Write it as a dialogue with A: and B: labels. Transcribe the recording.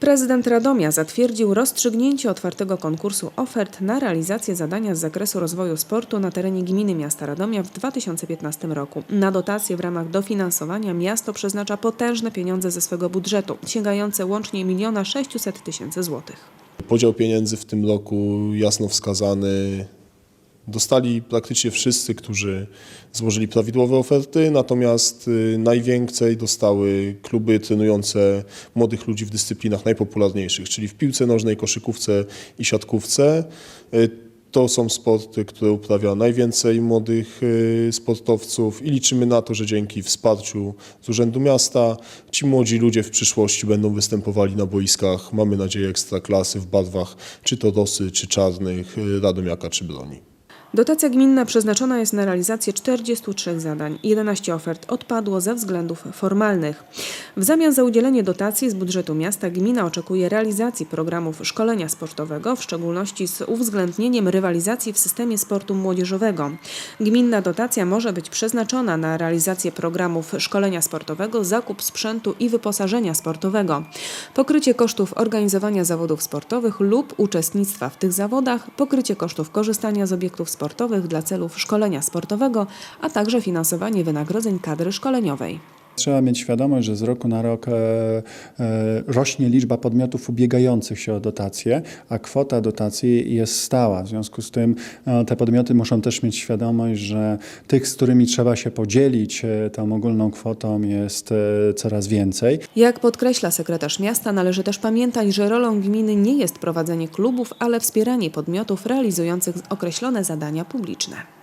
A: Prezydent Radomia zatwierdził rozstrzygnięcie otwartego konkursu ofert na realizację zadania z zakresu rozwoju sportu na terenie gminy miasta Radomia w 2015 roku. Na dotacje w ramach dofinansowania miasto przeznacza potężne pieniądze ze swego budżetu, sięgające łącznie 1 600 tysięcy złotych.
B: Podział pieniędzy w tym roku jasno wskazany. Dostali praktycznie wszyscy, którzy złożyli prawidłowe oferty, natomiast y, najwięcej dostały kluby trenujące młodych ludzi w dyscyplinach najpopularniejszych, czyli w piłce nożnej, koszykówce i siatkówce. Y, To są sporty, które uprawia najwięcej młodych y, sportowców i liczymy na to, że dzięki wsparciu z Urzędu Miasta ci młodzi ludzie w przyszłości będą występowali na boiskach, mamy nadzieję, ekstraklasy w barwach czy to Rosy, czy Czarnych, Radomiaka, czy Broni.
A: Dotacja gminna przeznaczona jest na realizację 43 zadań. 11 ofert odpadło ze względów formalnych. W zamian za udzielenie dotacji z budżetu miasta gmina oczekuje realizacji programów szkolenia sportowego, w szczególności z uwzględnieniem rywalizacji w systemie sportu młodzieżowego. Gminna dotacja może być przeznaczona na realizację programów szkolenia sportowego, zakup sprzętu i wyposażenia sportowego, pokrycie kosztów organizowania zawodów sportowych lub uczestnictwa w tych zawodach, pokrycie kosztów korzystania z obiektów sportowych dla celów szkolenia sportowego, a także finansowanie wynagrodzeń kadry szkoleniowej.
C: Trzeba mieć świadomość, że z roku na rok e, e, rośnie liczba podmiotów ubiegających się o dotacje, a kwota dotacji jest stała. W związku z tym e, te podmioty muszą też mieć świadomość, że tych, z którymi trzeba się podzielić e, tą ogólną kwotą jest coraz więcej.
A: Jak podkreśla sekretarz miasta, należy też pamiętać, że rolą gminy nie jest prowadzenie klubów, ale wspieranie podmiotów realizujących określone zadania publiczne.